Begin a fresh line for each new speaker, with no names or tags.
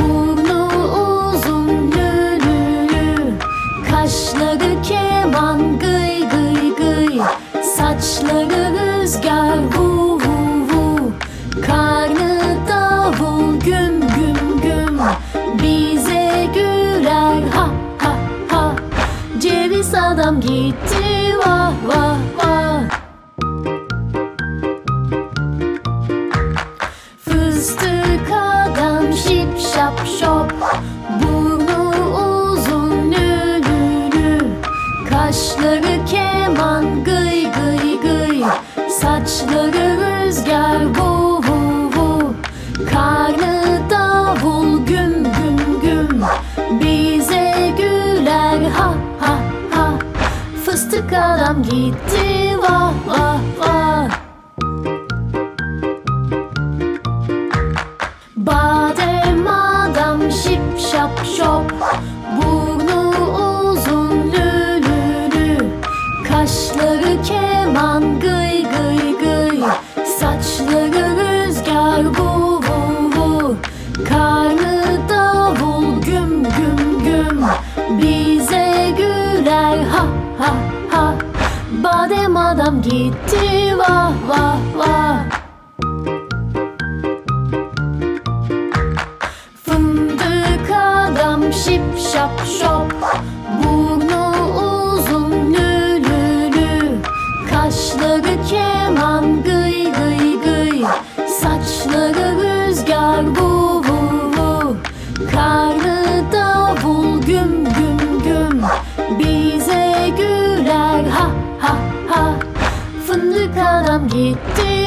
Burnu uzun Kaşları keman gıy gıy gıy. Saçları rüzgar vu vu. Karnı davul güm güm güm. Bize güler ha ha ha. Ceviz adam gitti vah vah vah. Saçları rüzgar vu vu vu Karnı davul güm güm güm. Bize güler ha ha ha. Fıstık adam gitti vah vah vah. Badem adam şip şap şop Bize güler ha ha ha. Badem adam gitti vah vah vah. Fındık adam şip şap şop. Burnu uzun lü lü lü Kaşları keman gıy we did.